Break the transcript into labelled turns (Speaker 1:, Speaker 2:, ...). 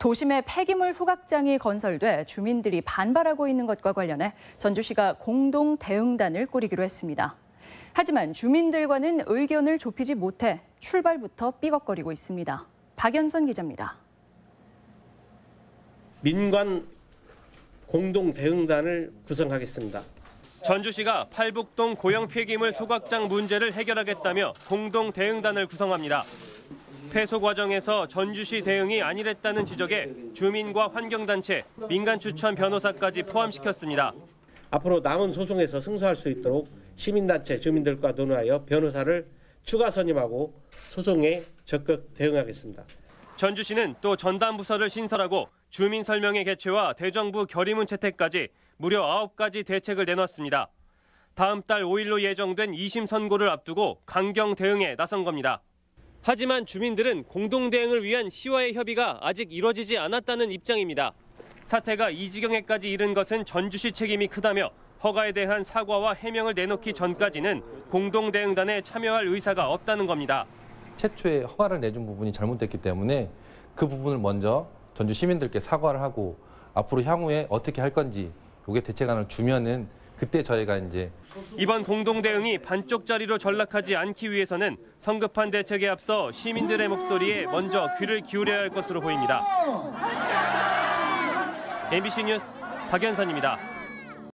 Speaker 1: 도심에 폐기물 소각장이 건설돼 주민들이 반발하고 있는 것과 관련해 전주시가 공동 대응단을 꾸리기로 했습니다. 하지만 주민들과는 의견을 좁히지 못해 출발부터 삐걱거리고 있습니다. 박연선 기자입니다.
Speaker 2: 민관 공동 대응단을 구성하겠습니다.
Speaker 3: 전주시가 팔북동 고형 폐기물 소각장 문제를 해결하겠다며 공동 대응단을 구성합니다. 폐소 과정에서 전주시 대응이 아니랬다는 지적에 주민과 환경단체, 민간 추천 변호사까지 포함시켰습니다.
Speaker 2: 앞으로 남은 소송에서 승소할 수 있도록 시민단체 주민들과 논의하여 변호사를 추가 선임하고 소송에 적극 대응하겠습니다.
Speaker 3: 전주시는 또 전담 부서를 신설하고 주민 설명회 개최와 대정부 결의문 채택까지 무려 9가지 대책을 내놨습니다. 다음 달 5일로 예정된 2심 선고를 앞두고 강경 대응에 나선 겁니다. 하지만 주민들은 공동 대응을 위한 시와의 협의가 아직 이뤄지지 않았다는 입장입니다. 사태가 이 지경에까지 이른 것은 전주시 책임이 크다며 허가에 대한 사과와 해명을 내놓기 전까지는 공동 대응단에 참여할 의사가 없다는 겁니다.
Speaker 4: 최초에 허가를 내준 부분이 잘못됐기 때문에 그 부분을 먼저 전주 시민들께 사과를 하고 앞으로 향후에 어떻게 할 건지 요게 대책안을 주면은 그때 저희가 이제
Speaker 3: 이번 공동 대응이 반쪽짜리로 전락하지 않기 위해서는 성급한 대책에 앞서 시민들의 목소리에 먼저 귀를 기울여야 할 것으로 보입니다. MBC 뉴스 박연선입니다.